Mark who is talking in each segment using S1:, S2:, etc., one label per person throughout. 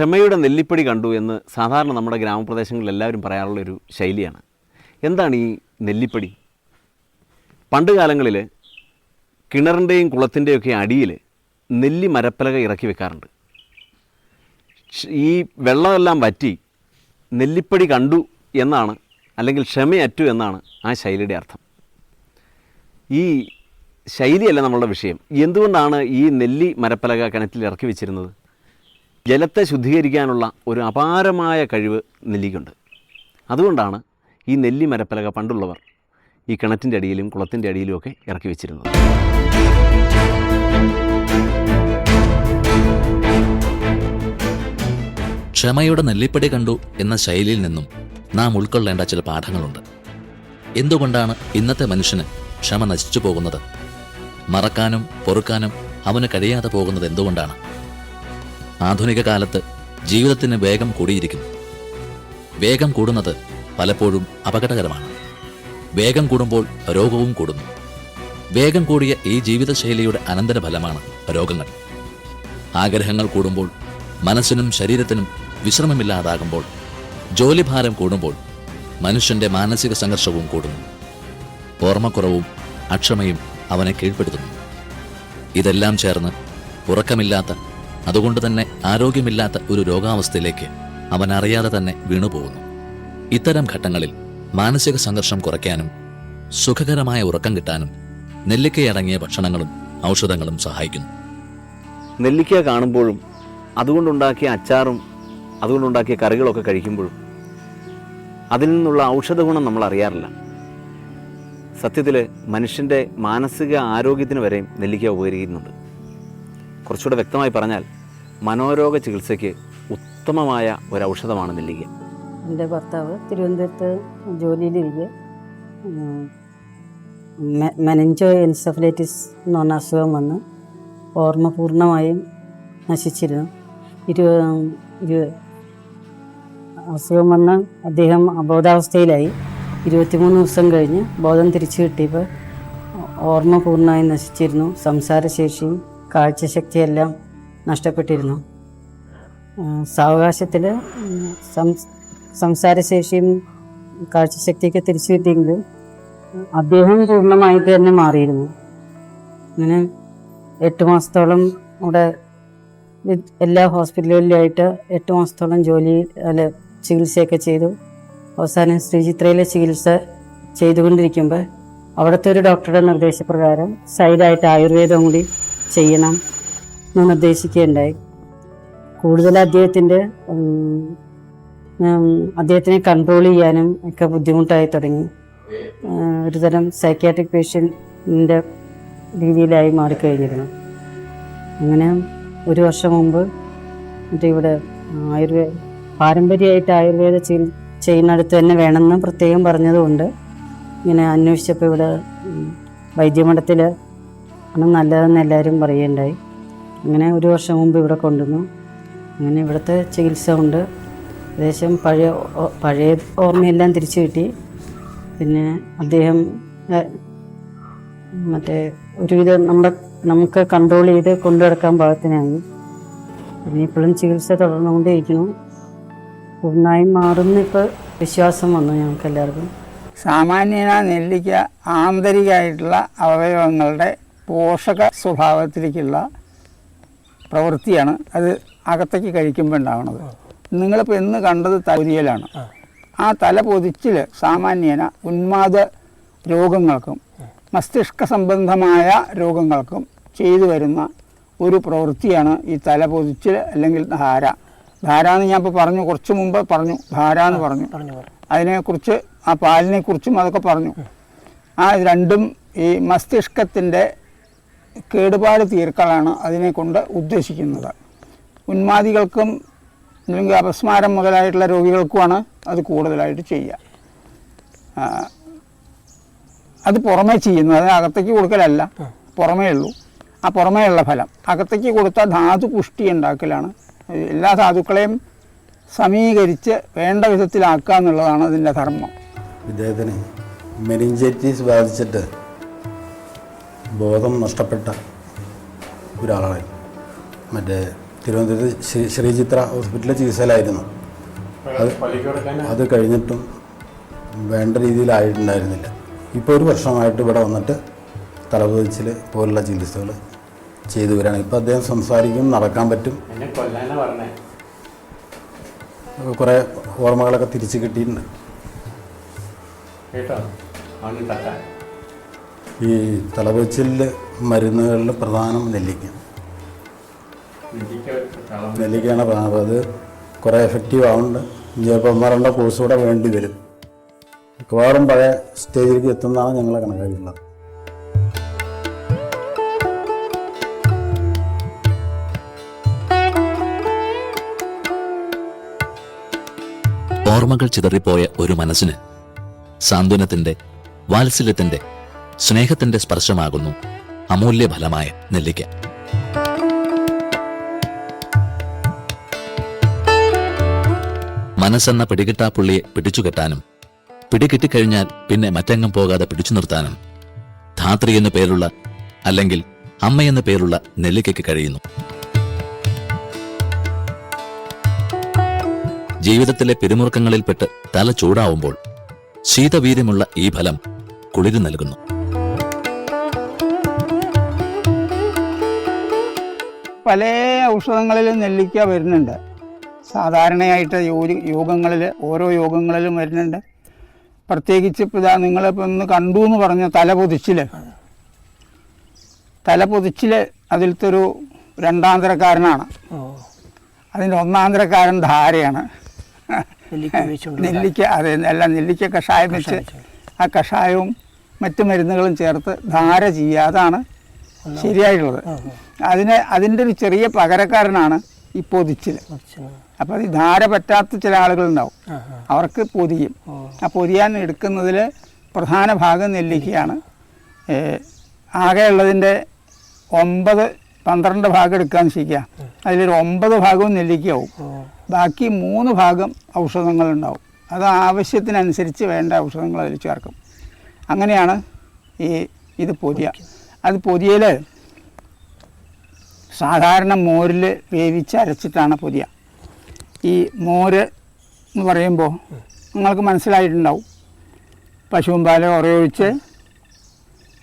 S1: ക്ഷമയുടെ നെല്ലിപ്പടി കണ്ടു എന്ന് സാധാരണ നമ്മുടെ ഗ്രാമപ്രദേശങ്ങളിൽ എല്ലാവരും പറയാറുള്ളൊരു ശൈലിയാണ്. എന്താണ് ഈ നെല്ലിപ്പടി? പണ്ട് കാലങ്ങളിൽ കിണറിന്റെയും കുളത്തിന്റെയൊക്കെ അടിയിൽ നെല്ലി മരപ്പലക ഇറക്കി വെക്കാറുണ്ട്. ഈ വെള്ളമെല്ലാം വറ്റി നെല്ലിപ്പടി കണ്ടു എന്നാണ് അല്ലെങ്കിൽ ക്ഷമയറ്റു എന്നാണ് ആ ശൈലിയുടെ അർത്ഥം. ഈ ശൈലിയല്ല നമ്മളുടെ വിഷയം. എന്തുകൊണ്ടാണ് ഈ നെല്ലി മരപ്പലക കിണറ്റിൽ ഇറക്കി വെച്ചിരുന്നത്? ജലത്തെ ശുദ്ധീകരിക്കാനുള്ള ഒരു അപാരമായ കഴിവ് നെല്ലിക്കുണ്ട്. അതുകൊണ്ടാണ് ഈ നെല്ലി മരപ്പലക പണ്ടുള്ളവർ ഈ കിണറ്റിന്റെ അടിയിലും കുളത്തിന്റെ അടിയിലും ഒക്കെ ഇറക്കി വെച്ചിരുന്നത്.
S2: ക്ഷമയുടെ നെല്ലിപ്പടി കണ്ടു എന്ന ശൈലിയിൽ നിന്നും നാം ഉൾക്കൊള്ളേണ്ട ചില പാഠങ്ങളുണ്ട്. എന്തുകൊണ്ടാണ് ഇന്നത്തെ മനുഷ്യന് ക്ഷമ നശിച്ചു പോകുന്നത്? മറക്കാനും പൊറുക്കാനും അവന് കഴിയാതെ പോകുന്നത് എന്തുകൊണ്ടാണ്? ആധുനിക കാലത്ത് ജീവിതത്തിന് വേഗം കൂടിയിരിക്കുന്നു. വേഗം കൂടുന്നത് പലപ്പോഴും അപകടകരമാണ്. വേഗം കൂടുമ്പോൾ രോഗവും കൂടുന്നു. വേഗം കൂടിയ ഈ ജീവിതശൈലിയുടെ അനന്തരഫലമാണ് രോഗങ്ങൾ. ആഗ്രഹങ്ങൾ കൂടുമ്പോൾ മനസ്സിനും ശരീരത്തിനും വിശ്രമമില്ലാതാകുമ്പോൾ ജോലിഭാരം കൂടുമ്പോൾ മനുഷ്യന്റെ മാനസിക സംഘർഷവും കൂടുന്നു. ഓർമ്മക്കുറവും അക്ഷമയും അവനെ കീഴ്പ്പെടുത്തുന്നു. ഇതെല്ലാം ചേർന്ന് ഉറക്കമില്ലാത്ത അതുകൊണ്ട് തന്നെ ആരോഗ്യമില്ലാത്ത ഒരു രോഗാവസ്ഥയിലേക്ക് അവൻ അറിയാതെ തന്നെ വീണുപോകുന്നു. ഇത്തരം ഘട്ടങ്ങളിൽ മാനസിക സംഘർഷം കുറയ്ക്കാനും സുഖകരമായ ഉറക്കം കിട്ടാനും നെല്ലിക്കയടങ്ങിയ ഭക്ഷണങ്ങളും ഔഷധങ്ങളും സഹായിക്കുന്നു.
S1: നെല്ലിക്ക കാണുമ്പോഴും അതുകൊണ്ടുണ്ടാക്കിയ അച്ചാറും അതുകൊണ്ടുണ്ടാക്കിയ കറികളൊക്കെ കഴിക്കുമ്പോഴും അതിൽ നിന്നുള്ള ഔഷധ ഗുണം നമ്മൾ അറിയാറില്ല. സത്യത്തിൽ മനുഷ്യന്റെ മാനസിക ആരോഗ്യത്തിന് വരെയും നെല്ലിക്ക ഉപകരിക്കുന്നുണ്ട്. കുറച്ചുകൂടെ വ്യക്തമായി പറഞ്ഞാൽ മനോരോഗ ചികിത്സയ്ക്ക് ഉത്തമമായ ഒരു ഔഷധമാണ് നെല്ലിക്ക
S3: എന്റെ ഭർത്താവ് തിരുവനന്തപുരത്ത് ജോലിയിലിരിക്കെ മെനഞ്ചോ എൻസഫലൈറ്റിസ് എന്ന് പറഞ്ഞ അസുഖം വന്ന് ഓർമ്മ പൂർണമായും നശിച്ചിരുന്നു. ഇരു അസുഖം വന്ന് അദ്ദേഹം അബോധാവസ്ഥയിലായി. ഇരുപത്തിമൂന്ന് ദിവസം കഴിഞ്ഞ് ബോധം തിരിച്ചു കിട്ടിയപ്പോൾ ഓർമ്മ പൂർണമായും നശിച്ചിരുന്നു. സംസാരശേഷിയും കാഴ്ചശക്തിയെല്ലാം നഷ്ടപ്പെട്ടിരുന്നു. സാവകാശത്തിൽ സംസാരശേഷിയും കാഴ്ചശക്തിയൊക്കെ തിരിച്ചു കിട്ടിയെങ്കിലും അദ്ദേഹം പൂർണമായിട്ട് തന്നെ മാറിയിരുന്നു. അങ്ങനെ എട്ട് മാസത്തോളം അവിടെ എല്ലാ ഹോസ്പിറ്റലുകളിലായിട്ട് എട്ട് മാസത്തോളം ജോലി അല്ല ചികിത്സയൊക്കെ ചെയ്തു. അവസാനം ശ്രീചിത്രയിലെ ചികിത്സ ചെയ്തുകൊണ്ടിരിക്കുമ്പോൾ അവിടുത്തെ ഒരു ഡോക്ടറുടെ നിർദ്ദേശപ്രകാരം സൈഡായിട്ട് ആയുർവേദം കൂടി ചെയ്യണം എന്ന് നിർദ്ദേശിക്കുകയുണ്ടായി കൂടുതൽ അദ്ദേഹത്തിന്റെ അദ്ദേഹത്തിനെ കൺട്രോൾ ചെയ്യാനും ഒക്കെ ബുദ്ധിമുട്ടായി തുടങ്ങി. ഒരുതരം സൈക്യാട്രിക് പേഷ്യന്റിന്റെ രീതിയിലായി മാറിക്കഴിഞ്ഞിരുന്നു. അങ്ങനെ ഒരു വർഷം മുമ്പ് മറ്റേ ഇവിടെ ആയുർവേദ പാരമ്പര്യമായിട്ട് ആയുർവേദ ചികിത്സ ചെയ്യുന്നിടത്ത് തന്നെ വേണമെന്ന് പ്രത്യേകം പറഞ്ഞതുകൊണ്ട് ഇങ്ങനെ അന്വേഷിച്ചപ്പോൾ ഇവിടെ വൈദ്യമഠത്തിൽ ആണ് നല്ലതെന്ന് എല്ലാവരും പറയുകയുണ്ടായി. അങ്ങനെ ഒരു വർഷം മുമ്പ് ഇവിടെ കൊണ്ടുവന്നു. അങ്ങനെ ഇവിടുത്തെ ചികിത്സ കൊണ്ട് ഏകദേശം പഴയ പഴയ ഓർമ്മയെല്ലാം തിരിച്ചു കിട്ടി. പിന്നെ അദ്ദേഹം മറ്റേ ഒരുവിധം നമ്മുടെ നമുക്ക് കൺട്രോൾ ചെയ്ത് കൊണ്ടു നടക്കാൻ പാകത്തിനായി പിന്നെ ഇപ്പോഴും ചികിത്സ തുടർന്നുകൊണ്ടേയിരിക്കുന്നു. പൂർണമായും മാറുന്ന ഇപ്പോൾ വിശ്വാസം വന്നു ഞങ്ങൾക്ക് എല്ലാവർക്കും
S4: സാമാന്യന നെല്ലിക്ക ആന്തരികമായിട്ടുള്ള അവയവങ്ങളുടെ പോഷക സ്വഭാവത്തിലേക്കുള്ള പ്രവൃത്തിയാണ് അത് അകത്തേക്ക് കഴിക്കുമ്പോൾ ഉണ്ടാവുന്നത്. നിങ്ങളിപ്പോൾ എന്ന് കണ്ടത് തലപൊതിയലാണ് ആ. തല പൊതിച്ചിൽ സാമാന്യേന ഉന്മാദ രോഗങ്ങൾക്കും മസ്തിഷ്ക സംബന്ധമായ രോഗങ്ങൾക്കും ചെയ്തു വരുന്ന ഒരു പ്രവൃത്തിയാണ് ഈ തല പൊതിച്ചിൽ അല്ലെങ്കിൽ ധാര. ധാര എന്ന് ഞാൻ ഇപ്പോൾ പറഞ്ഞു കുറച്ച് മുമ്പ് പറഞ്ഞു ധാര എന്ന് പറഞ്ഞു. അതിനെക്കുറിച്ച് ആ പാലിനെക്കുറിച്ചും അതൊക്കെ പറഞ്ഞു. ആ രണ്ടും ഈ മസ്തിഷ്കത്തിന്റെ കേടുപാട് തീർക്കലാണ് അതിനെ കൊണ്ട് ഉദ്ദേശിക്കുന്നത്. ഉന്മാദികൾക്കും അല്ലെങ്കിൽ അപസ്മാരം മുതലായിട്ടുള്ള രോഗികൾക്കുമാണ് അത് കൂടുതലായിട്ട് ചെയ്യുക. അത് പുറമേ ചെയ്യുന്നു. അത് അകത്തേക്ക് കൊടുക്കലല്ല. പുറമേ ഉള്ളൂ. ആ പുറമേ ഉള്ള ഫലം. അകത്തേക്ക് കൊടുത്ത ധാതു പുഷ്ടി ഉണ്ടാക്കലാണ്. എല്ലാ ധാതുക്കളെയും സമീകരിച്ച് വേണ്ട വിധത്തിലാക്കുക എന്നുള്ളതാണ് അതിന്റെ ധർമ്മം.
S5: ഇദ്ദേഹത്തിന് മെനിഞ്ചൈറ്റിസ് ബാധിച്ചിട്ട് ബോധം നഷ്ടപ്പെട്ട ഒരാളാണ്. മറ്റേ തിരുവനന്തപുരത്ത് ശ്രീ ശ്രീചിത്ര ഹോസ്പിറ്റലിൽ ചികിത്സയിലായിരുന്നു. അത് അത് കഴിഞ്ഞിട്ടും വേണ്ട രീതിയിലായിട്ടുണ്ടായിരുന്നില്ല. ഇപ്പോൾ ഒരു വർഷമായിട്ട് ഇവിടെ വന്നിട്ട് തലപതിച്ചിൽ പോലുള്ള ചികിത്സകൾ ചെയ്തു വരികയാണ്. ഇപ്പോൾ അദ്ദേഹം സംസാരിക്കും നടക്കാൻ പറ്റും. കുറേ ഓർമ്മകളൊക്കെ തിരിച്ചു കിട്ടിയിട്ടുണ്ട്. ഈ തലപൊച്ചിലിൽ മരുന്നുകളിൽ പ്രധാനം നെല്ലിക്ക. നെല്ലിക്കയാണ് പ്രധാനം. അത് കുറേ എഫക്റ്റീവ് ആവുന്നുണ്ട്. ചിലപ്പോൾ മരണ്ട രണ്ടോ കോഴ്സ് കൂടെ വേണ്ടി വരും. മിക്കവാറും പഴയ സ്റ്റേജിലേക്ക് എത്തുന്നതാണ് ഞങ്ങളെ കണക്കാക്കിയിട്ടുള്ളത്.
S2: ഓർമ്മകൾ ചിതറിപ്പോയ ഒരു മനസ്സിന് സാന്ത്വനത്തിന്റെ വാത്സല്യത്തിന്റെ സ്നേഹത്തിന്റെ സ്പർശമാകുന്നു. അമൂല്യ ഫലമായ നെല്ലിക്ക. മനസ്സെന്ന പിടികിട്ടാപ്പുള്ളിയെ പിടിച്ചുകെട്ടാനും പിടികിട്ടിക്കഴിഞ്ഞാൽ പിന്നെ മറ്റെങ്ങും പോകാതെ പിടിച്ചു നിർത്താനും ധാത്രി എന്നു പേരുള്ള അല്ലെങ്കിൽ അമ്മയെന്ന പേരുള്ള നെല്ലിക്കയ്ക്ക് കഴിയുന്നു. ജീവിതത്തിലെ പിരിമുറുക്കങ്ങളിൽപ്പെട്ട് തല ചൂടാവുമ്പോൾ ശീതവീര്യമുള്ള ഈ ഫലം കുളിര് നൽകുന്നു
S4: പല ഔഷധങ്ങളിലും നെല്ലിക്ക വരുന്നുണ്ട്. സാധാരണയായിട്ട് യോഗ- യോഗങ്ങളിൽ ഓരോ യോഗങ്ങളിലും വരുന്നുണ്ട്. പ്രത്യേകിച്ച് ഇപ്പോൾ ഇതാ നിങ്ങളിപ്പോൾ ഒന്ന് കണ്ടു എന്ന് പറഞ്ഞ തല പൊതിച്ചിൽ തല പൊതിച്ചിൽ അതിലത്തെ ഒരു രണ്ടാന്തരക്കാരനാണ് അതിന്റെ ഒന്നാന്തരക്കാരൻ ധാരയാണ്. നെല്ലിക്ക അതെ അല്ല നെല്ലിക്ക കഷായം വെച്ച് ആ കഷായവും മറ്റു മരുന്നുകളും ചേർത്ത് ധാര ചെയ്യുക. അതാണ് ശരിയായിട്ടുള്ളത്. അതിന് അതിന്റെ ഒരു ചെറിയ പകരക്കാരനാണ് ഈ പൊതിച്ചിൽ. അപ്പോൾ ഈ ധാര പറ്റാത്ത ചില ആളുകളുണ്ടാവും. അവർക്ക് പൊതിയും. ആ പൊതിയാൻ എടുക്കുന്നതിൽ പ്രധാന ഭാഗം നെല്ലിക്കയാണ്. ആകെ ആകെയുള്ളതിന്റെ ഒമ്പത് പന്ത്രണ്ട് ഭാഗം എടുക്കാൻ ശരിക്കുക അതിലൊരു ഒമ്പത് ഭാഗവും നെല്ലിക്കയാവും. ബാക്കി മൂന്ന് ഭാഗം ഔഷധങ്ങളുണ്ടാവും. അത് ആവശ്യത്തിനനുസരിച്ച് വേണ്ട ഔഷധങ്ങൾ അതിൽ ചേർക്കും. അങ്ങനെയാണ് ഈ ഇത് പൊതിയ അത് പൊതിയൽ സാധാരണ മോരിൽ വേവിച്ച് അരച്ചിട്ടാണ് പുതിയ ഈ മോര് എന്ന് പറയുമ്പോൾ നിങ്ങൾക്ക് മനസ്സിലായിട്ടുണ്ടാവും. പശുവും പാൽ ഉറയൊഴിച്ച്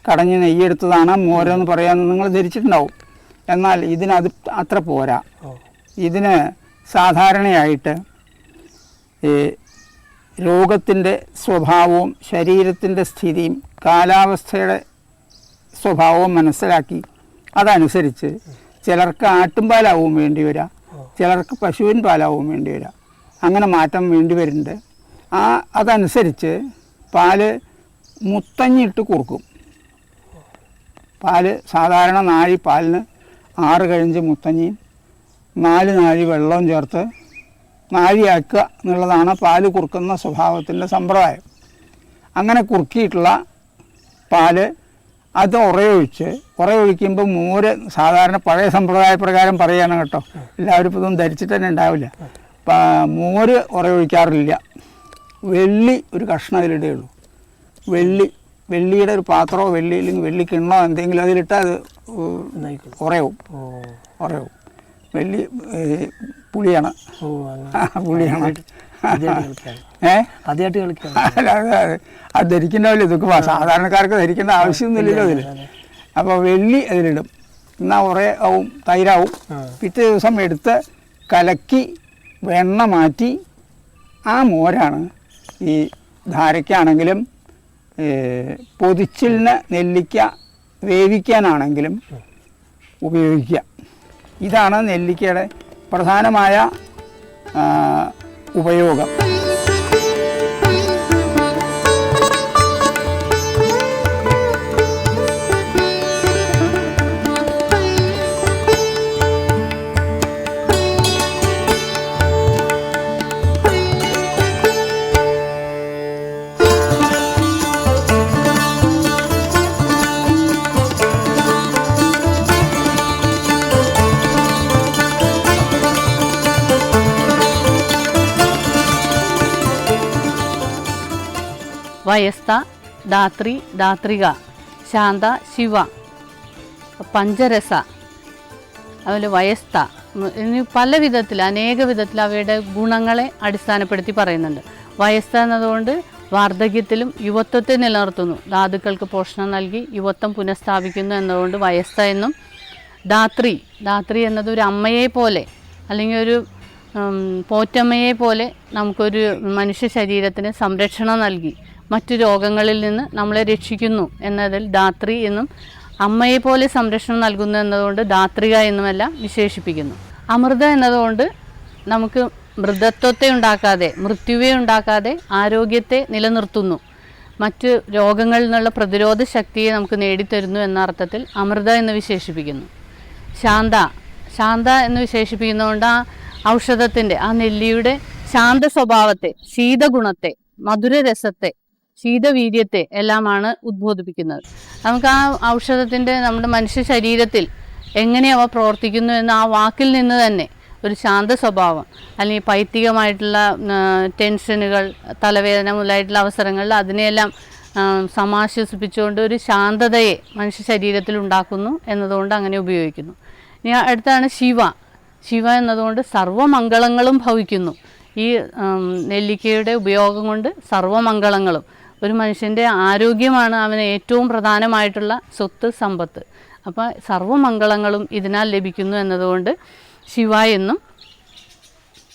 S4: കടഞ്ഞ് നെയ്യെടുത്തതാണ് മോരെന്ന് പറയാമെന്ന് നിങ്ങൾ ധരിച്ചിട്ടുണ്ടാവും. എന്നാൽ ഇതിനത് അത്ര പോരാ. ഇതിന് സാധാരണയായിട്ട് ഈ രോഗത്തിന്റെ സ്വഭാവവും ശരീരത്തിന്റെ സ്ഥിതിയും കാലാവസ്ഥയുടെ സ്വഭാവവും മനസ്സിലാക്കി അതനുസരിച്ച് ചിലർക്ക് ആട്ടുംപാലാവും വേണ്ടി വരിക ചിലർക്ക് പശുവിൻ പാലാവും വേണ്ടി വരിക അങ്ങനെ മാറ്റം വേണ്ടി വരുന്നുണ്ട്. ആ അതനുസരിച്ച് പാൽ മുത്തഞ്ഞിട്ട് കുറുക്കും. പാൽ സാധാരണ നാഴി പാലിന് ആറ് കഴിഞ്ഞ് മുത്തഞ്ഞിയും നാല് നാഴി വെള്ളവും ചേർത്ത് നാഴിയാക്കുക എന്നുള്ളതാണ് പാൽ കുറുക്കുന്ന സ്വഭാവത്തിന്റെ സമ്പ്രദായം. അങ്ങനെ കുറുക്കിയിട്ടുള്ള പാൽ അത് ഉറയൊഴിച്ച് ഉറയൊഴിക്കുമ്പോൾ മോര് സാധാരണ പഴയ സമ്പ്രദായ പ്രകാരം പറയുകയാണ് കേട്ടോ. എല്ലാവരും ഇപ്പം ഇതൊന്നും ധരിച്ചിട്ട് തന്നെ ഉണ്ടാവില്ല. മോര് ഉറയൊഴിക്കാറില്ല. വെള്ളി ഒരു കഷ്ണം അതിലിടുകയുള്ളൂ വെള്ളി വെള്ളിയുടെ ഒരു പാത്രമോ വെള്ളി അല്ലെങ്കിൽ വെള്ളി കിണ്ണോ എന്തെങ്കിലും അതിലിട്ടാൽ അത് ഉറയവും. ഉറയവും. വെള്ളി പുളിയാണ്. പുളിയാണ്.
S6: ആദ്യമായിട്ട് കളിക്കാം
S4: അത് ധരിക്കണ്ടാവില്ല ഇതൊക്കെ സാധാരണക്കാർക്ക് ധരിക്കേണ്ട ആവശ്യമൊന്നുമില്ലല്ലോ അതിൽ അപ്പോൾ വെള്ളി അതിലിടും. എന്നാൽ കുറേ ആവും തൈരാവും. പിറ്റേ ദിവസം എടുത്ത് കലക്കി വെണ്ണ മാറ്റി ആ മോരാണ് ഈ ധാരയ്ക്കാണെങ്കിലും പൊതിച്ചിലിന് നെല്ലിക്ക വേവിക്കാനാണെങ്കിലും ഉപയോഗിക്കുക. ഇതാണ് നെല്ലിക്കയുടെ പ്രധാനമായ ഉപയോഗം.
S7: വയസ്ത ധാത്രി ധാത്രിക ശാന്ത ശിവ പഞ്ചരസ അതുപോലെ വയസ്ത എന്നീ പല വിധത്തിൽ അനേക വിധത്തിൽ അവയുടെ ഗുണങ്ങളെ അടിസ്ഥാനപ്പെടുത്തി പറയുന്നുണ്ട്. വയസ്ത എന്നതുകൊണ്ട് വാർദ്ധക്യത്തിലും യുവത്വത്തെ നിലനിർത്തുന്നു. ധാതുക്കൾക്ക് പോഷണം നൽകി യുവത്വം പുനഃസ്ഥാപിക്കുന്നു എന്നതുകൊണ്ട് വയസ്ത എന്നും ധാത്രി ധാത്രി എന്നത് ഒരു അമ്മയെ പോലെ അല്ലെങ്കിൽ ഒരു പോറ്റമ്മയെ പോലെ നമുക്കൊരു മനുഷ്യ ശരീരത്തിന് സംരക്ഷണം നൽകി. മറ്റു രോഗങ്ങളിൽ നിന്ന് നമ്മളെ രക്ഷിക്കുന്നു എന്നതിൽ ധാത്രി എന്നും അമ്മയെ പോലെ സംരക്ഷണം നൽകുന്നു എന്നതുകൊണ്ട് ധാത്രിക എന്നുമെല്ലാം വിശേഷിപ്പിക്കുന്നു. അമൃത എന്നതുകൊണ്ട് നമുക്ക് മൃതത്വത്തെ ഉണ്ടാക്കാതെ മൃത്യുവെ ഉണ്ടാക്കാതെ ആരോഗ്യത്തെ നിലനിർത്തുന്നു. മറ്റ് രോഗങ്ങളിൽ നിന്നുള്ള പ്രതിരോധ ശക്തിയെ നമുക്ക് നേടിത്തരുന്നു എന്ന അർത്ഥത്തിൽ അമൃത എന്ന് വിശേഷിപ്പിക്കുന്നു. ശാന്ത ശാന്ത എന്ന് വിശേഷിപ്പിക്കുന്നതുകൊണ്ട് ആ ഔഷധത്തിന്റെ ആ നെല്ലിയുടെ ശാന്ത സ്വഭാവത്തെ ശീതഗുണത്തെ മധുരരസത്തെ ശീതവീര്യത്തെ എല്ലാമാണ് ഉദ്ബോധിപ്പിക്കുന്നത്. നമുക്ക് ആ ഔഷധത്തിന്റെ നമ്മുടെ മനുഷ്യ ശരീരത്തിൽ എങ്ങനെയവ പ്രവർത്തിക്കുന്നു എന്ന് ആ വാക്കിൽ നിന്ന് തന്നെ ഒരു ശാന്ത സ്വഭാവം അല്ലെങ്കിൽ പൈത്തികമായിട്ടുള്ള ടെൻഷനുകൾ തലവേദന മുതലായിട്ടുള്ള അവസരങ്ങളിൽ അതിനെയെല്ലാം സമാശ്വസിപ്പിച്ചുകൊണ്ട് ഒരു ശാന്തതയെ മനുഷ്യ ശരീരത്തിൽ ഉണ്ടാക്കുന്നു എന്നതുകൊണ്ട് അങ്ങനെ ഉപയോഗിക്കുന്നു. ഇനി അടുത്താണ് ശിവ. ശിവ എന്നതുകൊണ്ട് സർവമംഗളങ്ങളും ഭവിക്കുന്നു. ഈ നെല്ലിക്കയുടെ ഉപയോഗം കൊണ്ട് സർവമംഗളങ്ങളും ഒരു മനുഷ്യന്റെ ആരോഗ്യമാണ് അവന് ഏറ്റവും പ്രധാനമായിട്ടുള്ള സ്വത്ത് സമ്പത്ത്. അപ്പോൾ സർവമംഗളങ്ങളും ഇതിനാൽ ലഭിക്കുന്നു എന്നതുകൊണ്ട് ശിവ എന്നും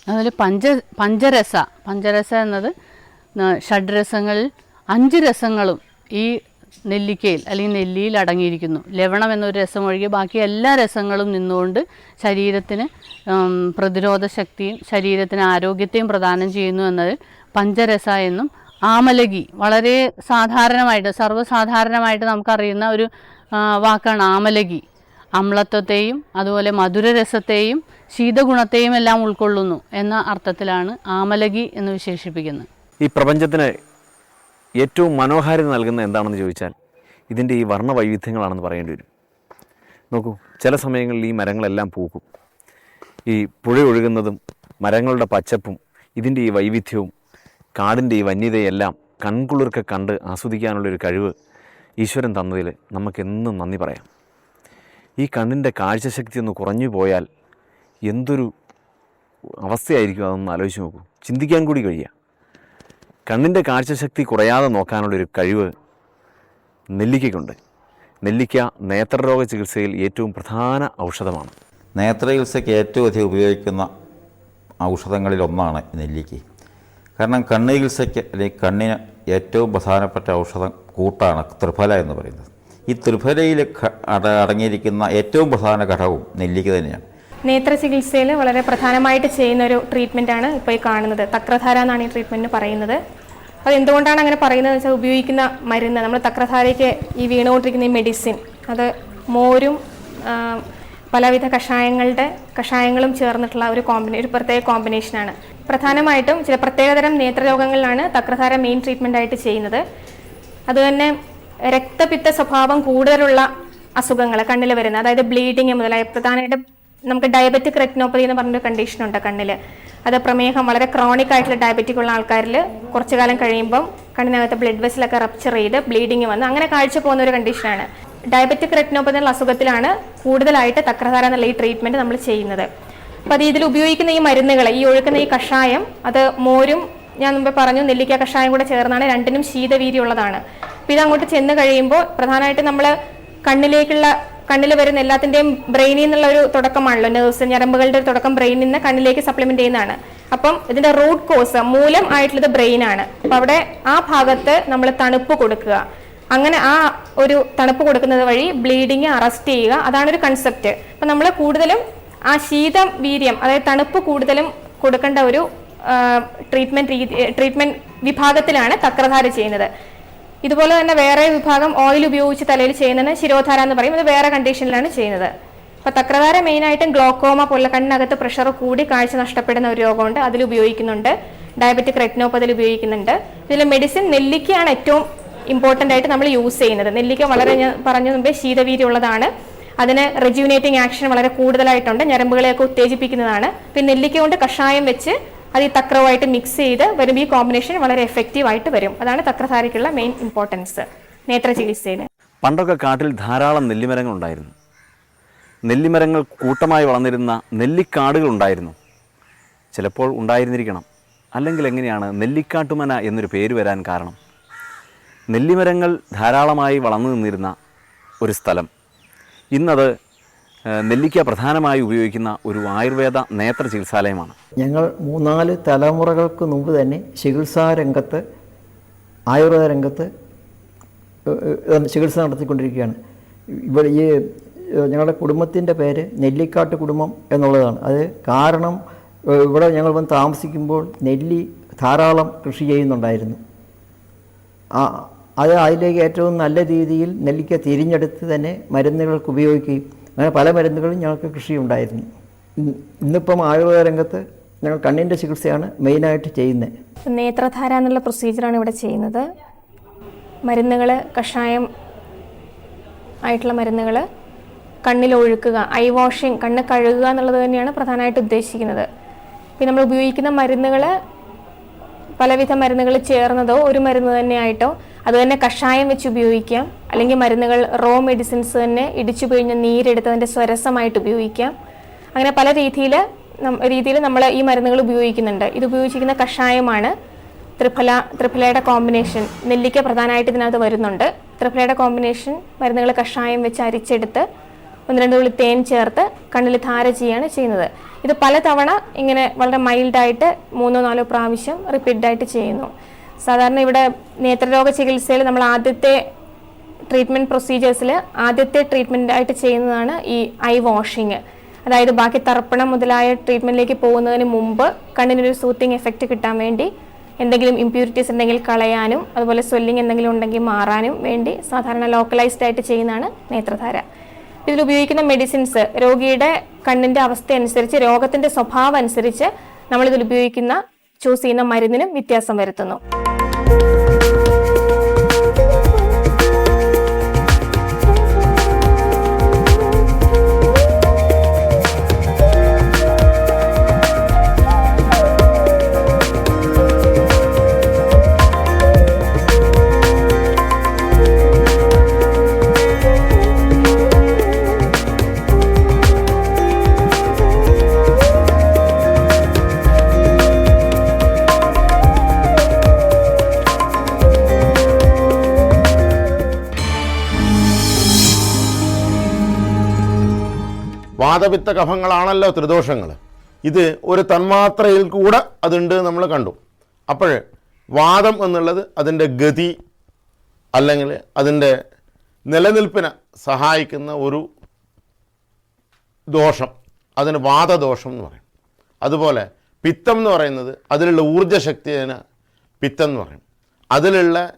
S7: അതുപോലെ പഞ്ച പഞ്ചരസ പഞ്ചരസ എന്നത് ഷഡ്രസങ്ങളിൽ അഞ്ച് രസങ്ങളും ഈ നെല്ലിക്കയിൽ അല്ലെങ്കിൽ നെല്ലിയിൽ അടങ്ങിയിരിക്കുന്നു. ലവണം എന്നൊരു രസം ഒഴികെ ബാക്കി എല്ലാ രസങ്ങളും നിന്നുകൊണ്ട് ശരീരത്തിന് പ്രതിരോധ ശക്തിയും ശരീരത്തിന് ആരോഗ്യത്തെയും പ്രദാനം ചെയ്യുന്നു എന്നത് പഞ്ചരസ എന്നും ആമലകി. വളരെ സാധാരണമായിട്ട് സർവസാധാരണമായിട്ട് നമുക്കറിയുന്ന ഒരു വാക്കാണ് ആമലകി. അമ്ലത്വത്തെയും അതുപോലെ മധുരരസത്തെയും ശീതഗുണത്തെയും എല്ലാം ഉൾക്കൊള്ളുന്നു എന്ന അർത്ഥത്തിലാണ് ആമലകി എന്ന് വിശേഷിപ്പിക്കുന്നത്.
S1: ഈ പ്രപഞ്ചത്തിന് ഏറ്റവും മനോഹാരിത നൽകുന്ന എന്താണെന്ന് ചോദിച്ചാൽ ഇതിന്റെ ഈ വർണവൈവിധ്യങ്ങളാണെന്ന് പറയേണ്ടി വരും. നോക്കൂ ചില സമയങ്ങളിൽ ഈ മരങ്ങളെല്ലാം പൂക്കും. ഈ പുഴ ഒഴുകുന്നതും മരങ്ങളുടെ പച്ചപ്പും ഇതിന്റെ ഈ വൈവിധ്യവും കാടിന്റെ ഈ വന്യതയെല്ലാം കൺകുളിർക്കെ കണ്ട് ആസ്വദിക്കാനുള്ളൊരു കഴിവ് ഈശ്വരൻ തന്നതിൽ നമുക്കെന്നും നന്ദി പറയാം. ഈ കണ്ണിന്റെ കാഴ്ചശക്തി ഒന്ന് കുറഞ്ഞു പോയാൽ എന്തൊരു അവസ്ഥയായിരിക്കും അതൊന്ന് ആലോചിച്ച് നോക്കൂ. ചിന്തിക്കാൻ കൂടി കഴിയുക കണ്ണിന്റെ കാഴ്ചശക്തി കുറയാതെ നോക്കാനുള്ളൊരു കഴിവ് നെല്ലിക്കയ്ക്കുണ്ട്. നെല്ലിക്ക നേത്രരോഗ ചികിത്സയിൽ ഏറ്റവും പ്രധാന ഔഷധമാണ്.
S6: നേത്ര ചികിത്സയ്ക്ക് ഏറ്റവും അധികം ഉപയോഗിക്കുന്ന ഔഷധങ്ങളിൽ ഒന്നാണ് നെല്ലിക്ക. കാരണം കണ്ണ് ചികിത്സയ്ക്ക് അല്ലെങ്കിൽ കണ്ണിന് ഏറ്റവും പ്രധാനപ്പെട്ട ഔഷധം കൂട്ടാണ് ത്രിഫല എന്ന് പറയുന്നത്. ഈ ത്രിഫലയിൽ അട- അടങ്ങിയിരിക്കുന്ന ഏറ്റവും പ്രധാന ഘടകവും നെല്ലിക്ക തന്നെയാണ്.
S8: നേത്ര ചികിത്സയിൽ വളരെ പ്രധാനമായിട്ട് ചെയ്യുന്ന ഒരു ട്രീറ്റ്മെന്റാണ് ഇപ്പോൾ ഈ കാണുന്നത്. തക്രധാര എന്നാണ് ഈ ട്രീറ്റ്മെന്റ് പറയുന്നത്. അത് എന്തുകൊണ്ടാണ് അങ്ങനെ പറയുന്നത് വെച്ചാൽ ഉപയോഗിക്കുന്ന മരുന്ന് നമ്മൾ തക്രധാരയ്ക്ക് ഈ വീണുകൊണ്ടിരിക്കുന്ന ഈ മെഡിസിൻ അത് മോരും പലവിധ കഷായങ്ങളുടെ കഷായങ്ങളും ചേർന്നിട്ടുള്ള ഒരു കോമ്പിനേ ഒരു പ്രത്യേക കോമ്പിനേഷനാണ് പ്രധാനമായിട്ടും ചില പ്രത്യേകതരം നേത്രരോഗങ്ങളിലാണ് തക്രധാര മെയിൻ ട്രീറ്റ്മെന്റ് ആയിട്ട് ചെയ്യുന്നത്. അതുതന്നെ രക്തപിത്ത സ്വഭാവം കൂടുതലുള്ള അസുഖങ്ങൾ കണ്ണിൽ വരുന്ന അതായത് ബ്ലീഡിങ് മുതലായ പ്രധാനമായിട്ട് നമുക്ക് ഡയബറ്റിക് റെറ്റിനോപ്പതി എന്ന് പറഞ്ഞൊരു കണ്ടീഷൻ ഉണ്ട് കണ്ണിൽ അത് പ്രമേഹം വളരെ ക്രോണിക് ആയിട്ടുള്ള ഡയബറ്റിക് ഉള്ള ആൾക്കാരിൽ കുറച്ചു കാലം കഴിയുമ്പം കണ്ണിനകത്ത് ബ്ലഡ് വെസലൊക്കെ റപ്ചർ ചെയ്ത് ബ്ലീഡിങ് വന്ന് അങ്ങനെ കാഴ്ച പോകുന്ന ഒരു കണ്ടീഷനാണ് ഡയബറ്റിക് റെറ്റിനോപ്പതി എന്നുള്ള അസുഖത്തിലാണ് കൂടുതലായിട്ട് തക്രധാര എന്നുള്ള ഈ ട്രീറ്റ്മെന്റ് നമ്മൾ ചെയ്യുന്നത്. അപ്പോൾ അത് ഇതിൽ ഉപയോഗിക്കുന്ന ഈ മരുന്നുകൾ ഈ ഒഴുക്കുന്ന ഈ കഷായം അത് മോരും ഞാൻ മുമ്പ് പറഞ്ഞു നെല്ലിക്ക കഷായം കൂടെ ചേർന്നാണ് രണ്ടിനും ശീതവീര്യമുള്ളതാണ് അപ്പോൾ ഇത് അങ്ങോട്ട് ചെന്ന് കഴിയുമ്പോൾ പ്രധാനമായിട്ട് നമ്മൾ കണ്ണിലേക്കുള്ള കണ്ണിൽ വരുന്ന എല്ലാത്തിന്റെയും ബ്രെയിനിൽ നിന്നുള്ള ഒരു തുടക്കമാണല്ലോ നെർവ്സ് ഞരമ്പുകളുടെ ഒരു തുടക്കം ബ്രെയിനിൽ നിന്ന് കണ്ണിലേക്ക് സപ്ലിമെന്റ് ചെയ്യുന്നതാണ്. അപ്പം ഇതിന്റെ റൂട്ട് കോസ് മൂലം ആയിട്ടുള്ളത് ബ്രെയിനാണ്. അപ്പം അവിടെ ആ ഭാഗത്ത് നമ്മൾ തണുപ്പ് കൊടുക്കുക. അങ്ങനെ ആ ഒരു തണുപ്പ് കൊടുക്കുന്നത് വഴി ബ്ലീഡിങ് അറസ്റ്റ് ചെയ്യുക അതാണ് ഒരു കൺസെപ്റ്റ് അപ്പം നമ്മൾ കൂടുതലും ആ ശീതം വീര്യം അതായത് തണുപ്പ് കൂടുതലും കൊടുക്കേണ്ട ഒരു ട്രീറ്റ്മെന്റ് രീതി ട്രീറ്റ്മെന്റ് വിഭാഗത്തിലാണ് തക്രധാര ചെയ്യുന്നത്. ഇതുപോലെ തന്നെ വേറെ വിഭാഗം ഓയിൽ ഉപയോഗിച്ച് തലയിൽ ചെയ്യുന്നതിന് ശിരോധാര എന്ന് പറയും. അത് വേറെ കണ്ടീഷനിലാണ് ചെയ്യുന്നത്. അപ്പം തക്രധാര മെയിനായിട്ടും ഗ്ലോക്കോമ പോലെ കണ്ണിനകത്ത് പ്രഷർ കൂടി കാഴ്ച നഷ്ടപ്പെടുന്ന ഒരു രോഗമുണ്ട്. അതിൽ ഉപയോഗിക്കുന്നുണ്ട്. ഡയബറ്റിക് റെറ്റിനോപ്പതിൽ ഉപയോഗിക്കുന്നുണ്ട്. ഇതിൽ മെഡിസിൻ നെല്ലിക്കയാണ് ഏറ്റവും ഇമ്പോർട്ടന്റ് ആയിട്ട് നമ്മൾ യൂസ് ചെയ്യുന്നത്. നെല്ലിക്ക വളരെ ഞാൻ പറഞ്ഞ മുമ്പേ ശീതവീര്യമുള്ളതാണ് അതിന് റെജ്യൂനേറ്റിംഗ് ആക്ഷൻ വളരെ കൂടുതലായിട്ടുണ്ട്. ഞരമ്പുകളെയൊക്കെ ഉത്തേജിപ്പിക്കുന്നതാണ്. പിന്നെ നെല്ലിക്ക കൊണ്ട് കഷായം വെച്ച് അത് ഈ തക്രവുമായിട്ട് മിക്സ് ചെയ്ത് വരുമ്പോൾ ഈ കോമ്പിനേഷൻ വളരെ എഫക്റ്റീവ് ആയിട്ട് വരും. അതാണ് തക്രധാരയ്ക്കുള്ള മെയിൻ ഇമ്പോർട്ടൻസ് നേത്ര ചികിത്സയിൽ
S1: പണ്ടൊക്കെ കാട്ടിൽ ധാരാളം നെല്ലിമരങ്ങൾ ഉണ്ടായിരുന്നു. നെല്ലിമരങ്ങൾ കൂട്ടമായി വളർന്നിരുന്ന നെല്ലിക്കാടുകൾ ഉണ്ടായിരുന്നു. ചിലപ്പോൾ ഉണ്ടായിരുന്നിരിക്കണം. അല്ലെങ്കിൽ എങ്ങനെയാണ് നെല്ലിക്കാട്ടുമന എന്നൊരു പേര് വരാൻ കാരണം? നെല്ലിമരങ്ങൾ ധാരാളമായി വളർന്നു നിന്നിരുന്ന ഒരു സ്ഥലം. ഇന്നത് നെല്ലിക്ക പ്രധാനമായി ഉപയോഗിക്കുന്ന ഒരു ആയുർവേദ നേത്ര ചികിത്സാലയമാണ്.
S9: ഞങ്ങൾ മൂന്നാൽ തലമുറകൾക്ക് മുമ്പ് തന്നെ ചികിത്സാ രംഗത്ത് ആയുർവേദ രംഗത്ത് ചികിത്സ നടത്തിക്കൊണ്ടിരിക്കുകയാണ്. ഇവിടെ ഈ ഞങ്ങളുടെ കുടുംബത്തിന്റെ പേര് നെല്ലിക്കാട്ട് കുടുംബം എന്നുള്ളതാണ്. അത് കാരണം ഇവിടെ ഞങ്ങൾ വന്ന് താമസിക്കുമ്പോൾ നെല്ലി ധാരാളം കൃഷി ചെയ്യുന്നുണ്ടായിരുന്നു. ആ അത് അതിലേക്ക് ഏറ്റവും നല്ല രീതിയിൽ നെല്ലിക്ക തിരിഞ്ഞെടുത്ത് തന്നെ മരുന്നുകൾക്ക് ഉപയോഗിക്കുകയും അങ്ങനെ പല മരുന്നുകളും ഞങ്ങൾക്ക് കൃഷി ഉണ്ടായിരുന്നു ഇന്ന് ഇന്നിപ്പം ആയുർവേദ രംഗത്ത് ഞങ്ങൾ കണ്ണിന്റെ ചികിത്സയാണ് മെയിനായിട്ട് ചെയ്യുന്നത്.
S8: നേത്രധാര എന്നുള്ള പ്രൊസീജിയറാണ് ഇവിടെ ചെയ്യുന്നത്. മരുന്നുകൾ കഷായം ആയിട്ടുള്ള മരുന്നുകൾ കണ്ണിൽ ഒഴുക്കുക ഐ വാഷിംഗ് കണ്ണ് കഴുകുക എന്നുള്ളത് തന്നെയാണ് പ്രധാനമായിട്ട് ഉദ്ദേശിക്കുന്നത്. പിന്നെ നമ്മൾ ഉപയോഗിക്കുന്ന മരുന്നുകൾ പലവിധ മരുന്നുകൾ ചേർന്നതോ ഒരു മരുന്ന് തന്നെയായിട്ടോ അത് തന്നെ കഷായം വെച്ച് ഉപയോഗിക്കാം. അല്ലെങ്കിൽ മരുന്നുകൾ റോ മെഡിസിൻസ് തന്നെ ഇടിച്ചു പിഴിഞ്ഞ നീരെടുത്ത് അതിന്റെ സ്വരസമായിട്ട് ഉപയോഗിക്കാം. അങ്ങനെ പല രീതിയിൽ രീതിയിൽ നമ്മൾ ഈ മരുന്നുകൾ ഉപയോഗിക്കുന്നുണ്ട്. ഇത് ഉപയോഗിച്ചിരിക്കുന്ന കഷായമാണ് ത്രിഫല ത്രിഫലയുടെ കോമ്പിനേഷൻ. നെല്ലിക്ക പ്രധാനമായിട്ട് ഇതിനകത്ത് വരുന്നുണ്ട്. ത്രിഫലയുടെ കോമ്പിനേഷൻ മരുന്നുകൾ കഷായം വെച്ച് അരിച്ചെടുത്ത് ഒന്ന് രണ്ട് തുള്ളി തേൻ ചേർത്ത് കണ്ണിൽ ധാര ചെയ്യുകയാണ് ചെയ്യുന്നത്. ഇത് പല തവണ ഇങ്ങനെ വളരെ മൈൽഡായിട്ട് മൂന്നോ നാലോ പ്രാവശ്യം റിപ്പീറ്റഡായിട്ട് ചെയ്യുന്നു. സാധാരണ ഇവിടെ നേത്രരോഗ ചികിത്സയിൽ നമ്മൾ ആദ്യത്തെ ട്രീറ്റ്മെന്റ് പ്രൊസീജിയേഴ്സിൽ ആദ്യത്തെ ട്രീറ്റ്മെന്റ് ആയിട്ട് ചെയ്യുന്നതാണ് ഈ ഐ വാഷിങ് അതായത് ബാക്കി തർപ്പണം മുതലായ ട്രീറ്റ്മെന്റിലേക്ക് പോകുന്നതിന് മുമ്പ് കണ്ണിനൊരു സൂത്തിങ് എഫക്റ്റ് കിട്ടാൻ വേണ്ടി എന്തെങ്കിലും ഇമ്പ്യൂരിറ്റീസ് ഉണ്ടെങ്കിൽ കളയാനും അതുപോലെ സ്വെല്ലിങ് എന്തെങ്കിലും ഉണ്ടെങ്കിൽ മാറാനും വേണ്ടി സാധാരണ ലോക്കലൈസ്ഡ് ആയിട്ട് ചെയ്യുന്നതാണ് നേത്രധാര. ഇതിൽ ഉപയോഗിക്കുന്ന മെഡിസിൻസ് രോഗിയുടെ കണ്ണിന്റെ അവസ്ഥ അനുസരിച്ച് രോഗത്തിന്റെ സ്വഭാവം അനുസരിച്ച് നമ്മളിതിൽ ഉപയോഗിക്കുന്ന ചൂസ് ചെയ്യുന്ന മരുന്നിനും വ്യത്യാസം വരുത്തുന്നു. Bye.
S10: വാദപിത്ത കഫങ്ങളാണല്ലോ ത്രിദോഷങ്ങൾ. ഇത് ഒരു തന്മാത്രയിൽ കൂടെ അതുണ്ട് നമ്മൾ കണ്ടു. അപ്പോൾ വാദം എന്നുള്ളത് അതിന്റെ ഗതി അല്ലെങ്കിൽ അതിന്റെ നിലനിൽപ്പിനെ സഹായിക്കുന്ന ഒരു ദോഷം. അതിന് വാദദോഷം എന്ന് പറയും. അതുപോലെ പിത്തം എന്ന് പറയുന്നത് അതിലുള്ള ഊർജശക്തിന് പിത്തം എന്ന് പറയും. അതിലുള്ള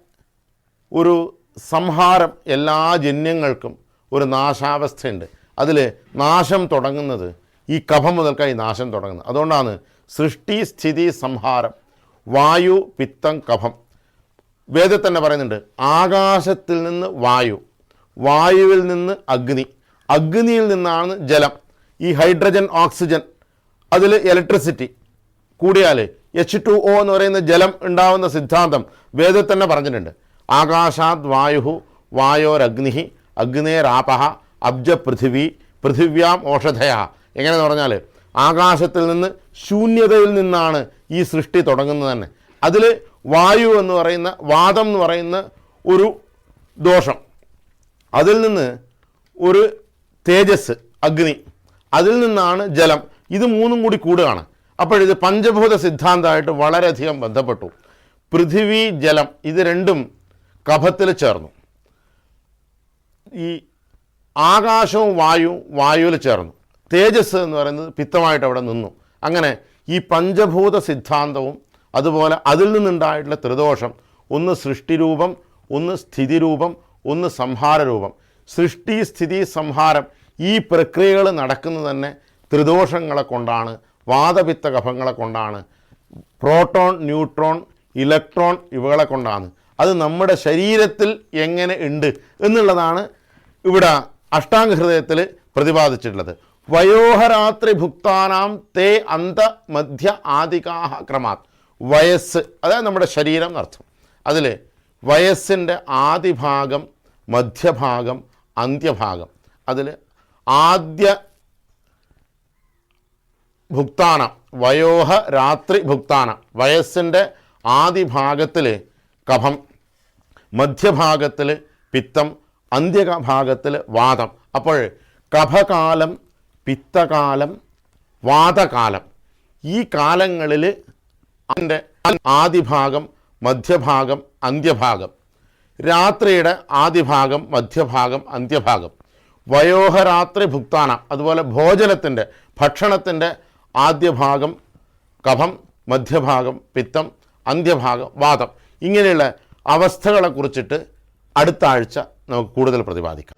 S10: ഒരു സംഹാരം എല്ലാ ജന്യങ്ങൾക്കും ഒരു നാശാവസ്ഥയുണ്ട്. അതിൽ നാശം തുടങ്ങുന്നത് ഈ കഫം മുതൽക്കായി നാശം തുടങ്ങുന്നത്. അതുകൊണ്ടാണ് സൃഷ്ടി സ്ഥിതി സംഹാരം വായു പിത്തം കഫം. വേദത്തിൽ തന്നെ പറയുന്നുണ്ട്. ആകാശത്തിൽ നിന്ന് വായു വായുവിൽ നിന്ന് അഗ്നി അഗ്നിയിൽ നിന്നാണ് ജലം. ഈ ഹൈഡ്രജൻ ഓക്സിജൻ അതിൽ ഇലക്ട്രിസിറ്റി കൂടിയാൽ എച്ച് ടു ഒ എന്ന് പറയുന്ന ജലം ഉണ്ടാവുന്ന സിദ്ധാന്തം വേദത്തിൽ തന്നെ പറഞ്ഞിട്ടുണ്ട്. ആകാശാത് വായു വായോരഗ്നി അഗ്നേരാപഹ അബ്ജ പൃഥിവി പൃഥിവ്യാം ഓഷധയ. എങ്ങനെയെന്ന് പറഞ്ഞാൽ ആകാശത്തിൽ നിന്ന് ശൂന്യതയിൽ നിന്നാണ് ഈ സൃഷ്ടി തുടങ്ങുന്നത് തന്നെ. അതിൽ വായു എന്ന് പറയുന്ന വാദം എന്ന് പറയുന്ന ഒരു ദോഷം. അതിൽ നിന്ന് ഒരു തേജസ് അഗ്നി. അതിൽ നിന്നാണ് ജലം. ഇത് മൂന്നും കൂടി കൂടുകയാണ്. അപ്പോഴിത് പഞ്ചഭൂത സിദ്ധാന്തമായിട്ട് വളരെയധികം ബന്ധപ്പെട്ടു. പൃഥിവി ജലം ഇത് രണ്ടും കഫത്തിൽ ചേർന്നു. ഈ ആകാശവും വായുവും വായുവിൽ ചേർന്നു. തേജസ് എന്ന് പറയുന്നത് പിത്തമായിട്ട് അവിടെ നിന്നു. അങ്ങനെ ഈ പഞ്ചഭൂത സിദ്ധാന്തവും അതുപോലെ അതിൽ നിന്നുണ്ടായിട്ടുള്ള ത്രിദോഷം ഒന്ന് സൃഷ്ടിരൂപം ഒന്ന് സ്ഥിതിരൂപം ഒന്ന് സംഹാരരൂപം. സൃഷ്ടി സ്ഥിതി സംഹാരം ഈ പ്രക്രിയകൾ നടക്കുന്നത് തന്നെ ത്രിദോഷങ്ങളെ കൊണ്ടാണ് വാദപിത്ത കഫങ്ങളെ കൊണ്ടാണ് പ്രോട്ടോൺ ന്യൂട്രോൺ ഇലക്ട്രോൺ ഇവകളെ കൊണ്ടാണ്. അത് നമ്മുടെ ശരീരത്തിൽ എങ്ങനെ ഉണ്ട് എന്നുള്ളതാണ് ഇവിടെ അഷ്ടാംഗ ഹൃദയത്തിൽ പ്രതിപാദിച്ചിട്ടുള്ളത്. വയോഹരാത്രി ഭുക്താനാം തേ അന്ത മധ്യ ആദികാഹ ക്രമാത് വയസ്സ് അതായത് നമ്മുടെ ശരീരം എന്നർത്ഥം. അതിൽ വയസ്സിന്റെ ആദിഭാഗം മധ്യഭാഗം അന്ത്യഭാഗം. അതിൽ ആദ്യ ഭുക്താനം വയോഹ രാത്രി ഭുക്താനം വയസ്സിന്റെ ആദിഭാഗത്തിൽ കഫം മധ്യഭാഗത്തിൽ പിത്തം അന്ത്യഭാഗത്തിൽ വാദം. അപ്പോൾ കഫകാലം പിത്തകാലം വാദകാലം. ഈ കാലങ്ങളിൽ അതിന്റെ ആദിഭാഗം മധ്യഭാഗം അന്ത്യഭാഗം. രാത്രിയുടെ ആദിഭാഗം മധ്യഭാഗം അന്ത്യഭാഗം. വയോഹരാത്രി ഭുക്താനം. അതുപോലെ ഭോജനത്തിന്റെ ഭക്ഷണത്തിന്റെ ആദ്യഭാഗം കഫം മധ്യഭാഗം പിത്തം അന്ത്യഭാഗം വാദം. ഇങ്ങനെയുള്ള അവസ്ഥകളെ കുറിച്ചിട്ട് അടുത്ത ആഴ്ച നമുക്ക് കൂടുതൽ പ്രതിപാദിക്കാം.